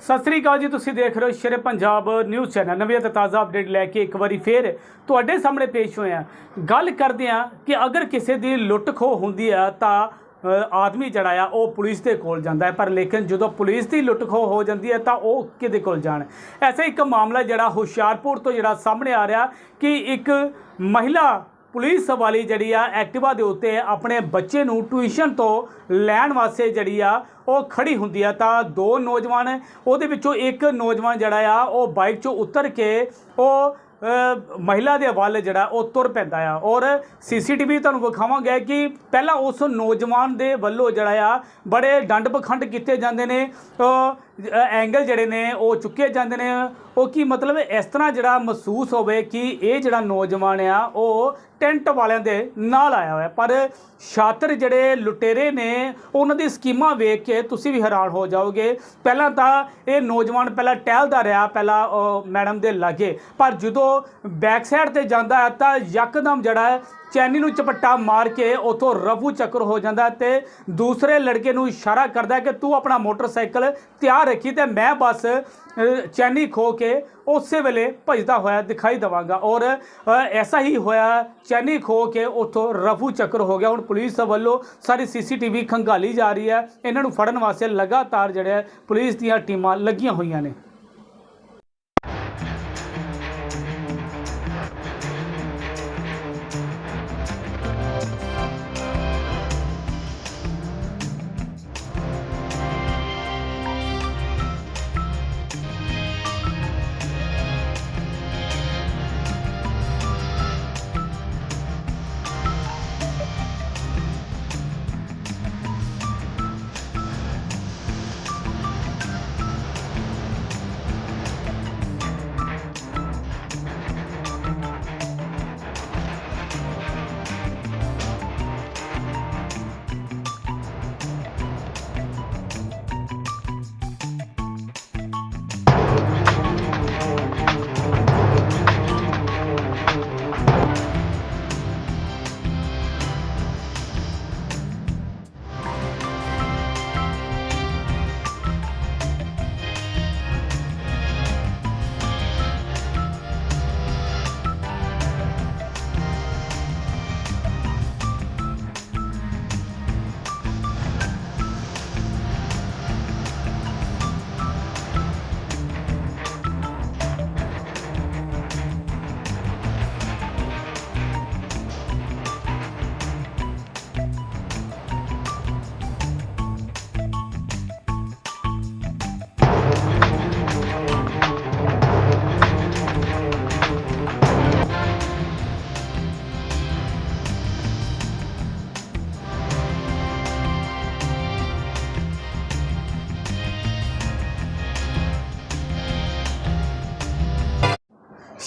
ਸਤਿ ਸ੍ਰੀ ਅਕਾਲ ਜੀ, ਤੁਸੀਂ ਦੇਖ ਰਹੇ ਹੋ ਸ਼ੇਰੇ ਪੰਜਾਬ ਨਿਊਜ਼ ਚੈਨਲ। ਨਵੀਂ ਅਤੇ ਤਾਜ਼ਾ ਅਪਡੇਟ ਲੈ ਕੇ ਇੱਕ ਵਾਰੀ ਫੇਰ ਤੁਹਾਡੇ ਸਾਹਮਣੇ ਪੇਸ਼ ਹੋਏ ਆ ਗੱਲ ਕਰਦੇ ਆ ਕਿ ਅਗਰ ਕਿਸੇ ਦੀ ਲੁੱਟ ਖੋਹ ਹੁੰਦੀ ਆ ਤਾਂ ਆਦਮੀ ਜਿਹੜਾ ਆ, ਉਹ ਪੁਲਿਸ ਦੇ ਕੋਲ ਜਾਂਦਾ ਹੈ। ਪਰ ਲੇਕਿਨ ਜਦੋਂ ਪੁਲਿਸ ਦੀ ਲੁੱਟ ਖੋਹ ਹੋ ਜਾਂਦੀ ਹੈ ਤਾਂ ਉਹ ਕਿਹਦੇ ਕੋਲ ਜਾਣ? ਐਸਾ ਇੱਕ ਮਾਮਲਾ ਜਿਹੜਾ ਹੁਸ਼ਿਆਰਪੁਰ ਤੋਂ ਜਿਹੜਾ ਸਾਹਮਣੇ ਆ ਰਿਹਾ ਕਿ ਇੱਕ ਮਹਿਲਾ ਪੁਲਿਸ ਵਾਲੀ ਜਿਹੜੀ ਆ ਐਕਟਿਵਾ ਦੇ ਉੱਤੇ ਆਪਣੇ ਬੱਚੇ ਨੂੰ ਟਿਊਸ਼ਨ ਤੋਂ ਲੈਣ ਵਾਸਤੇ ਜਿਹੜੀ ਆ ਉਹ ਖੜੀ ਹੁੰਦੀ ਆ ਤਾਂ ਦੋ ਨੌਜਵਾਨ, ਉਹਦੇ ਵਿੱਚੋਂ ਇੱਕ ਨੌਜਵਾਨ ਜਿਹੜਾ ਆ ਉਹ ਬਾਈਕ 'ਚੋਂ ਉਤਰ ਕੇ ਉਹ ਮਹਿਲਾ ਦੇ ਵੱਲ ਜਿਹੜਾ ਉਹ ਤੁਰ ਪੈਂਦਾ ਆ। ਔਰ ਸੀਸੀਟੀਵੀ ਤੁਹਾਨੂੰ ਵਿਖਾਵਾਂਗੇ ਕਿ ਪਹਿਲਾਂ ਉਸ ਨੌਜਵਾਨ ਦੇ ਵੱਲੋਂ ਜਿਹੜਾ ਆ ਬੜੇ ਡੰਡ ਬਖੰਡ ਕੀਤੇ ਜਾਂਦੇ ਨੇ। ਐਂਗਲ ਜਿਹੜੇ ਨੇ, ਉਹ ਚੁੱਕੇ ਜਾਂਦੇ ਨੇ। ਉਹ ਕੀ ਮਤਲਬ ਇਸ ਤਰ੍ਹਾਂ ਜਿਹੜਾ ਮਹਿਸੂਸ ਹੋਵੇ ਕਿ ਇਹ ਜਿਹੜਾ ਨੌਜਵਾਨ ਆ, ਉਹ ਟੈਂਟ ਵਾਲਿਆਂ ਦੇ ਨਾਲ ਆਇਆ ਹੋਇਆ। ਪਰ ਛਾਤਰ ਜਿਹੜੇ ਲੁਟੇਰੇ ਨੇ, ਉਹਨਾਂ ਦੀ ਸਕੀਮਾਂ ਵੇਖ ਕੇ ਤੁਸੀਂ ਵੀ ਹੈਰਾਨ ਹੋ ਜਾਓਗੇ। ਪਹਿਲਾਂ ਤਾਂ ਇਹ ਨੌਜਵਾਨ ਪਹਿਲਾਂ ਟਹਿਲਦਾ ਰਿਹਾ, ਪਹਿਲਾਂ ਮੈਡਮ ਦੇ ਲਾਗੇ। ਪਰ ਜਦੋਂ ਬੈਕ ਸਾਈਡ ਤੇ ਜਾਂਦਾ ਹੈ, ਤਾਂ ਯਕਦਮ ਜਿਹੜਾ ਚੈਨੀ ਨੂੰ ਚਪੱਟਾ ਮਾਰ ਕੇ ਉਥੋਂ ਰਫੂ ਚੱਕਰ ਹੋ ਜਾਂਦਾ ਹੈ ਤੇ ਦੂਸਰੇ ਲੜਕੇ ਨੂੰ ਇਸ਼ਾਰਾ ਕਰਦਾ ਕਿ ਤੂੰ ਆਪਣਾ ਮੋਟਰਸਾਈਕਲ ਤਿਆਰ ਰੱਖੀ ਤੇ ਮੈਂ ਬਸ ਚੈਨੀ ਖੋ ਕੇ ਉਸੇ ਵੇਲੇ ਭਜਦਾ ਹੋਇਆ ਦਿਖਾਈ ਦਵਾਂਗਾ। ਔਰ ਐਸਾ ਹੀ ਹੋਇਆ, ਚੈਨੀ ਖੋ ਕੇ ਉਥੋਂ ਰਫੂ ਚੱਕਰ ਹੋ ਗਿਆ। ਹੁਣ ਪੁਲਿਸ ਵੱਲੋਂ ਸਾਰੀ ਸੀਸੀਟੀਵੀ ਖੰਗਾਲੀ ਜਾ ਰਹੀ ਹੈ। ਇਹਨਾਂ ਨੂੰ ਫੜਨ ਵਾਸਤੇ ਲਗਾਤਾਰ ਜਿਹੜੇ ਪੁਲਿਸ ਦੀਆਂ ਟੀਮਾਂ ਲੱਗੀਆਂ ਹੋਈਆਂ ਨੇ।